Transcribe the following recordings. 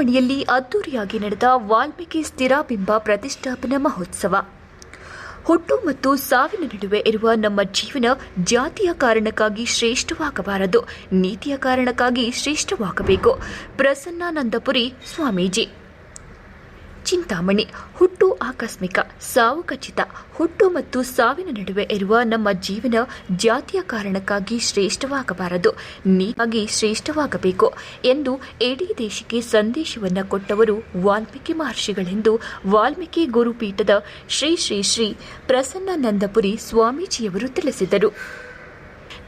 ಚಿಂತಾಮಣಿಯಲ್ಲಿ ಅದ್ದೂರಿಯಾಗಿ ನಡೆದ ವಾಲ್ಮೀಕಿ ಸ್ಥಿರಾಬಿಂಬ ಪ್ರತಿಷ್ಠಾಪನಾ ಮಹೋತ್ಸವ. ಹುಟ್ಟು ಮತ್ತು ಸಾವಿನ ನಡುವೆ ಇರುವ ನಮ್ಮ ಜೀವನ ಜಾತಿಯ ಕಾರಣಕ್ಕಾಗಿ ಶ್ರೇಷ್ಠವಾಗಬಾರದು, ನೀತಿಯ ಕಾರಣಕ್ಕಾಗಿ ಶ್ರೇಷ್ಠವಾಗಬೇಕು. ಪ್ರಸನ್ನಾನಂದಪುರಿ, ಸ್ವಾಮೀಜಿ. ಚಿಂತಾಮಣಿ, ಹುಟ್ಟು ಆಕಸ್ಮಿಕ, ಸಾವು ಖಚಿತ. ಹುಟ್ಟು ಮತ್ತು ಸಾವಿನ ನಡುವೆ ಇರುವ ನಮ್ಮ ಜೀವನ ಜಾತಿಯ ಕಾರಣಕ್ಕಾಗಿ ಶ್ರೇಷ್ಠವಾಗಬಾರದು. ನೀವಾಗಿ ಶ್ರೇಷ್ಠವಾಗಬೇಕು ಎಂದು ಇಡೀ ದೇಶಕ್ಕೆ ಸಂದೇಶವನ್ನು ಕೊಟ್ಟವರು ವಾಲ್ಮೀಕಿ ಮಹರ್ಷಿಗಳೆಂದು ವಾಲ್ಮೀಕಿ ಗುರುಪೀಠದ ಶ್ರೀ ಶ್ರೀ ಶ್ರೀ ಪ್ರಸನ್ನಾನಂದಪುರಿ ಸ್ವಾಮೀಜಿಯವರು ತಿಳಿಸಿದರು.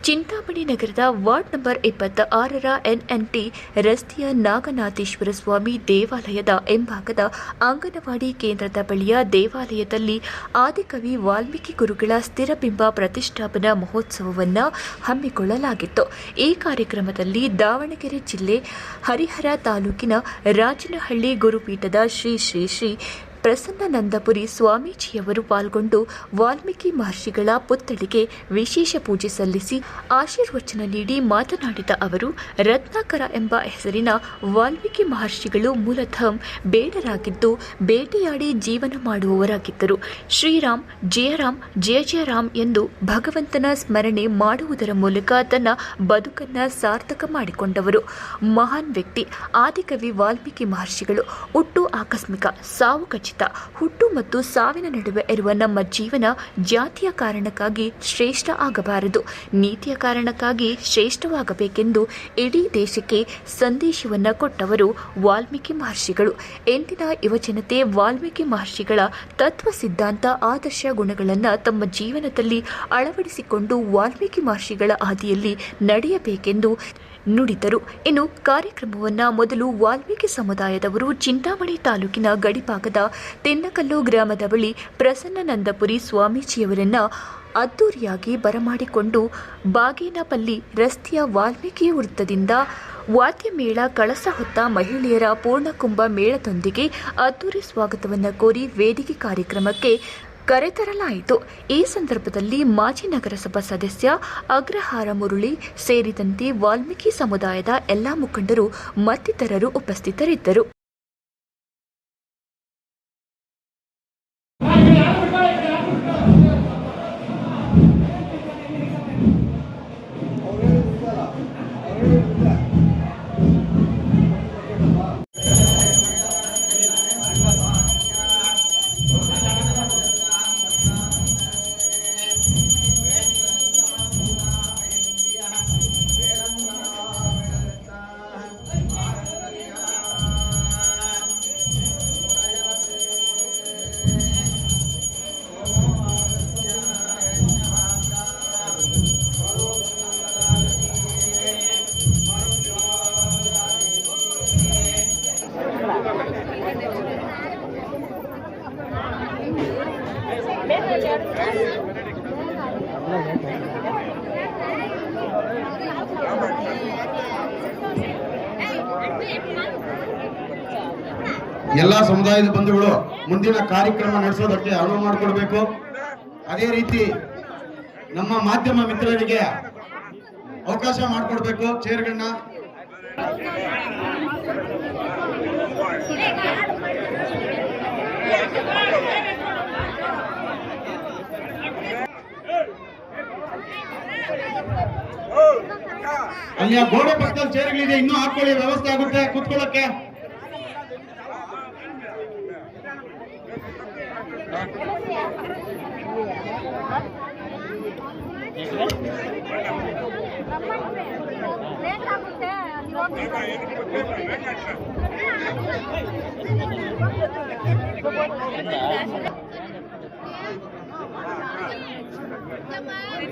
ಚಿಂತಾಮಣಿ ನಗರದ ವಾರ್ಡ್ ನಂಬರ್ ಇಪ್ಪತ್ತ ಆರರ ಎನ್ಎನ್ಟಿ ರಸ್ತೆಯ ನಾಗನಾಥೇಶ್ವರ ಸ್ವಾಮಿ ದೇವಾಲಯದ ಎಂಭಾಗದ ಅಂಗನವಾಡಿ ಕೇಂದ್ರದ ಬಳಿಯ ದೇವಾಲಯದಲ್ಲಿ ಆದಿಕವಿ ವಾಲ್ಮೀಕಿ ಗುರುಗಳ ಸ್ಥಿರಬಿಂಬ ಪ್ರತಿಷ್ಠಾಪನಾ ಮಹೋತ್ಸವವನ್ನು ಹಮ್ಮಿಕೊಳ್ಳಲಾಗಿತ್ತು. ಈ ಕಾರ್ಯಕ್ರಮದಲ್ಲಿ ದಾವಣಗೆರೆ ಜಿಲ್ಲೆ ಹರಿಹರ ತಾಲೂಕಿನ ರಾಜನಹಳ್ಳಿ ಗುರುಪೀಠದ ಶ್ರೀ ಶ್ರೀ ಶ್ರೀ ಪ್ರಸನ್ನಾನಂದಪುರಿ ಸ್ವಾಮೀಜಿಯವರು ಪಾಲ್ಗೊಂಡು ವಾಲ್ಮೀಕಿ ಮಹರ್ಷಿಗಳ ಪುತ್ಥಳಿಗೆ ವಿಶೇಷ ಪೂಜೆ ಸಲ್ಲಿಸಿ ಆಶೀರ್ವಚನ ನೀಡಿ ಮಾತನಾಡಿದ ಅವರು, ರತ್ನಾಕರ ಎಂಬ ಹೆಸರಿನ ವಾಲ್ಮೀಕಿ ಮಹರ್ಷಿಗಳು ಮೂಲತಃ ಬೇಡರಾಗಿದ್ದು ಬೇಟೆಯಾಡಿ ಜೀವನ ಮಾಡುವವರಾಗಿದ್ದರು. ಶ್ರೀರಾಮ್, ಜಯರಾಮ್, ಜಯ ಜಯರಾಮ್ ಎಂದು ಭಗವಂತನ ಸ್ಮರಣೆ ಮಾಡುವುದರ ಮೂಲಕ ತನ್ನ ಬದುಕನ್ನ ಸಾರ್ಥಕ ಮಾಡಿಕೊಂಡವರು. ಮಹಾನ್ ವ್ಯಕ್ತಿ, ಆದಿಕವಿ ವಾಲ್ಮೀಕಿ ಮಹರ್ಷಿಗಳು ಹುಟ್ಟು ಆಕಸ್ಮಿಕ ಸಾವು ಖಚಿತ ಹುಟ್ಟು ಮತ್ತು ಸಾವಿನ ನಡುವೆ ಇರುವ ನಮ್ಮ ಜೀವನ ಜಾತಿಯ ಕಾರಣಕ್ಕಾಗಿ ಶ್ರೇಷ್ಠ ಆಗಬಾರದು. ನೀತಿಯ ಕಾರಣಕ್ಕಾಗಿ ಶ್ರೇಷ್ಠವಾಗಬೇಕೆಂದು ಇಡೀ ದೇಶಕ್ಕೆ ಸಂದೇಶವನ್ನು ಕೊಟ್ಟವರು ವಾಲ್ಮೀಕಿ ಮಹರ್ಷಿಗಳು. ಎಂದಿನ ಯುವಜನತೆ ವಾಲ್ಮೀಕಿ ಮಹರ್ಷಿಗಳ ತತ್ವ ಸಿದ್ಧಾಂತ ಆದರ್ಶ ಗುಣಗಳನ್ನು ತಮ್ಮ ಜೀವನದಲ್ಲಿ ಅಳವಡಿಸಿಕೊಂಡು ವಾಲ್ಮೀಕಿ ಮಹರ್ಷಿಗಳ ಹಾದಿಯಲ್ಲಿ ನಡೆಯಬೇಕೆಂದು ನುಡಿದರು. ಇನ್ನು ಕಾರ್ಯಕ್ರಮವನ್ನು ಮೊದಲು ವಾಲ್ಮೀಕಿ ಸಮುದಾಯದವರು ಚಿಂತಾಮಣಿ ತಾಲೂಕಿನ ಗಡಿಭಾಗದ ತೆನ್ನಕಲ್ಲು ಗ್ರಾಮದ ಬಳಿ ಪ್ರಸನ್ನನಂದಪುರಿ ಸ್ವಾಮೀಜಿಯವರನ್ನು ಅದ್ದೂರಿಯಾಗಿ ಬರಮಾಡಿಕೊಂಡು ಬಾಗೇನಪಲ್ಲಿ ರಸ್ತೆಯ ವಾಲ್ಮೀಕಿ ವೃತ್ತದಿಂದ ವಾದ್ಯಮೇಳ ಕಳಸ ಹೊತ್ತ ಮಹಿಳೆಯರ ಪೂರ್ಣಕುಂಭ ಮೇಳದೊಂದಿಗೆ ಅದ್ದೂರಿ ಸ್ವಾಗತವನ್ನು ಕೋರಿ ವೇದಿಕೆ ಕಾರ್ಯಕ್ರಮಕ್ಕೆ ಕರೆತರಲಾಯಿತು. ಈ ಸಂದರ್ಭದಲ್ಲಿ ಮಾಜಿ ನಗರಸಭಾ ಸದಸ್ಯ ಅಗ್ರಹಾರ ಮುರುಳಿ ಸೇರಿದಂತೆ ವಾಲ್ಮೀಕಿ ಸಮುದಾಯದ ಎಲ್ಲಾ ಮುಖಂಡರು ಮತ್ತಿತರರು ಉಪಸ್ಥಿತರಿದ್ದರು. ಎಲ್ಲಾ ಸಮುದಾಯದ ಬಂಧುಗಳು ಮುಂದಿನ ಕಾರ್ಯಕ್ರಮ ನಡೆಸೋದಕ್ಕೆ ಅನುವು ಮಾಡಿಕೊಡ್ಬೇಕು. ಅದೇ ರೀತಿ ನಮ್ಮ ಮಾಧ್ಯಮ ಮಿತ್ರರಿಗೆ ಅವಕಾಶ ಮಾಡಿಕೊಡ್ಬೇಕು. ಚೇರ್ಗಳನ್ನ ಅಲ್ಲಿ ಆ ಗೋಡೆ ಪಕ್ಕದಲ್ಲಿ ಚೇರ್ಗಳಿದೆ ಇನ್ನೂ ಹಾಕೊಳ್ಳಿ ವ್ಯವಸ್ಥೆ ಆಗುತ್ತೆ ಕೂತ್ಕೊಳ್ಳಕ್ಕೆ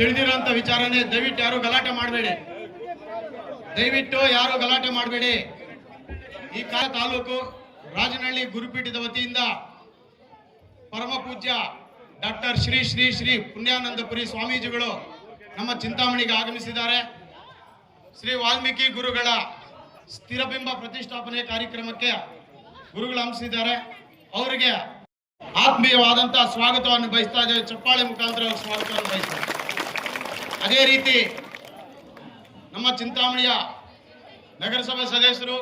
ತಿಳಿದಿರೋಂತ ವಿಚಾರನೇ ದಯವಿಟ್ಟು ಯಾರು ಗಲಾಟೆ ಮಾಡಬೇಡಿ. ದಯವಿಟ್ಟು ಯಾರು ಗಲಾಟೆ ಮಾಡಬೇಡಿ. ಈ ಕಾ ತಾಲೂಕು ರಾಜನಹಳ್ಳಿ ಗುರುಪೀಠದ ವತಿಯಿಂದ ಪರಮ ಪೂಜ್ಯ ಡಾಕ್ಟರ್ ಶ್ರೀ ಶ್ರೀ ಶ್ರೀ ಪುಣ್ಯಾನಂದಪುರಿ ಸ್ವಾಮೀಜಿಗಳು ನಮ್ಮ ಚಿಂತಾಮಣಿಗೆ ಆಗಮಿಸಿದ್ದಾರೆ. ಶ್ರೀ ವಾಲ್ಮೀಕಿ ಗುರುಗಳ ಸ್ಥಿರಬಿಂಬ ಪ್ರತಿಷ್ಠಾಪನೆ ಕಾರ್ಯಕ್ರಮಕ್ಕೆ ಗುರುಗಳು ಹಂಸಿದ್ದಾರೆ ಅವರಿಗೆ ಆತ್ಮೀಯವಾದಂತಹ ಸ್ವಾಗತವನ್ನು ಬಯಸ್ತಾ ಇದ್ದೇವೆ. ಚಪ್ಪಾಳೆ ಮುಖಾಂತರ ಸ್ವಾಗತವನ್ನು ಬಯಸ್ತಾರೆ. ಅದೇ ರೀತಿ ನಮ್ಮ ಚಿಂತಾಮಣಿಯ ನಗರಸಭೆ ಸದಸ್ಯರು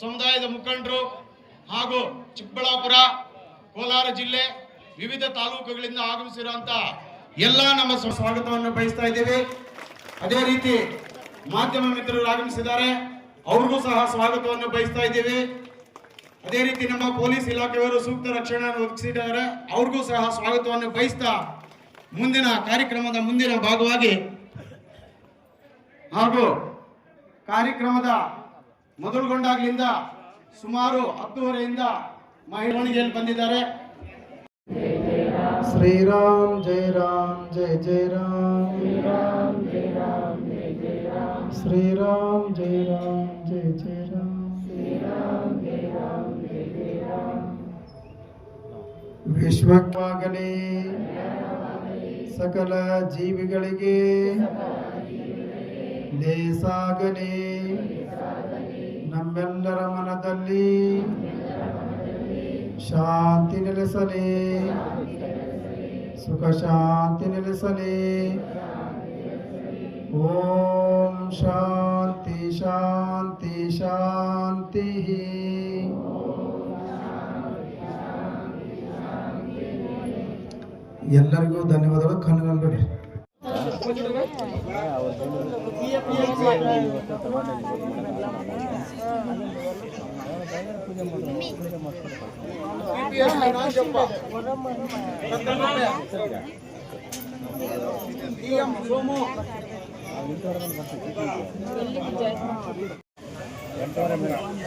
ಸಮುದಾಯದ ಮುಖಂಡರು ಹಾಗೂ ಚಿಕ್ಕಬಳ್ಳಾಪುರ, ಕೋಲಾರ ಜಿಲ್ಲೆ ವಿವಿಧ ತಾಲೂಕುಗಳಿಂದ ಆಗಮಿಸಿರುವಂತ ಎಲ್ಲ ನಮ್ಮ ಸ್ವಾಗತವನ್ನು ಬಯಸ್ತಾ ಇದ್ದೇವೆ. ಅದೇ ರೀತಿ ಮಾಧ್ಯಮ ಮಿತ್ರರು ಆಗಮಿಸಿದ್ದಾರೆ. ಅವ್ರಿಗೂ ಸಹ ಸ್ವಾಗತವನ್ನು ಬಯಸ್ತಾ ಇದ್ದೇವೆ. ಅದೇ ರೀತಿ ನಮ್ಮ ಪೊಲೀಸ್ ಇಲಾಖೆಯವರು ಸೂಕ್ತ ರಕ್ಷಣೆಯನ್ನು ಒದಗಿಸಿದ್ದಾರೆ. ಅವ್ರಿಗೂ ಸಹ ಸ್ವಾಗತವನ್ನು ಬಯಸ್ತಾ ಮುಂದಿನ ಕಾರ್ಯಕ್ರಮದ ಮುಂದಿನ ಭಾಗವಾಗಿ ಹಾಗೂ ಕಾರ್ಯಕ್ರಮದ ಮೊದಲುಗೊಂಡಾಗ್ಲಿಂದ ಸುಮಾರು ಹತ್ತುವರೆಯಿಂದ ಮಹಿಳೆಯಲ್ಲಿ ಬಂದಿದ್ದಾರೆ. ಶ್ರೀರಾಮ್ ಜಯ ರಾಮ್ ಜಯ ಜಯ ರಾಮ್. ಶ್ರೀರಾಮ್ ಜಯ ರಾಮ್ ಜಯ ಜಯ ರಾಮ್. ವಿಶ್ವಕ್ವಾಗಲಿ. ಸಕಲ ಜೀವಿಗಳಿಗೆ ಲೇಸಾಗಲಿ. ನಮ್ಮೆಲ್ಲರ ಮನದಲ್ಲಿ ಶಾಂತಿ ನೆಲೆಸಲಿ. ಸುಖ ಶಾಂತಿ ನೆಲೆಸಲಿ. ಓಂ ಶಾಂತಿ ಶಾಂತಿ ಶಾಂತಿ ಎಲ್ಲರಿಗೂ ಧನ್ಯವಾದಗಳು ಕಣ್ಣು ಬಿಡ್ರಿ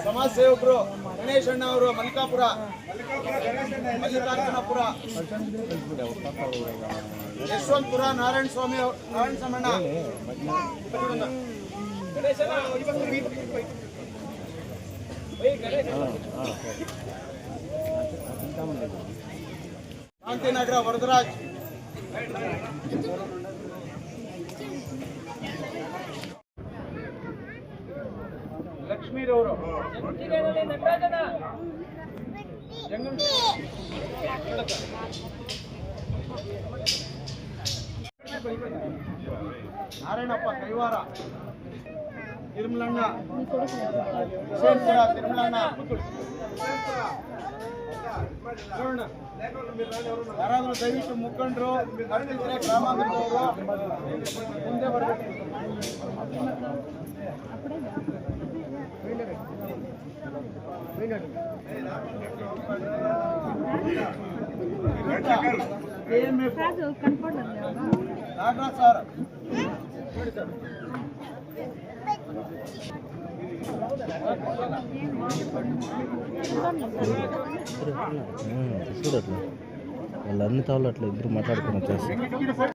ಸಮಾಜ ಸೇವಕರು ಗಣೇಶ್ ಅಣ್ಣ ಅವರು ಮಲ್ಲಿಕಾಪುರ ಮಲ್ಲಿಕಾರ್ಜುನಪುರ ಯಶವಂತಪುರ ನಾರಾಯಣ ಸ್ವಾಮಿ ಅವ್ರು- ನಾರಾಯಣ ಸ್ವಾಮಣ್ಣ ಶಾಂತಿನಗರ ವರದರಾಜ್. ನಾರಾಯಣಪ್ಪ ಕೈವಾರ ತಿರುಮಲಣ್ಣ ತಿರುಮಲಣ್ಣ. ಯಾರಾದ್ರೂ ದಯವಿಟ್ಟು ಮುಖಂಡರು ಬರ್ತಿದ್ರೆ ಗ್ರಾಮಾಂತರದವರು ಮುಂದೆ ಬರಬೇಕು చూడట్లే వాళ్ళు అన్ని తావులు అట్లా ఇద్దరు మాట్లాడుకుని వచ్చేసి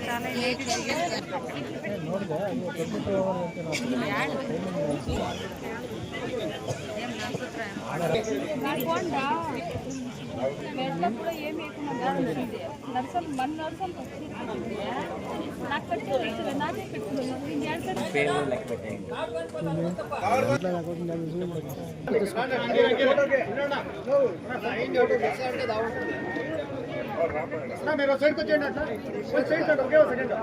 కూడా ఏం వేయకుండా నర్సం మన నర్సం నాకు పెట్టుకోలేదు నాకే పెట్టుకోలేదు మీరు సైడ్కి వచ్చేయండి అట్లా సైడ్ సైడ్ ఒకే సెకండ్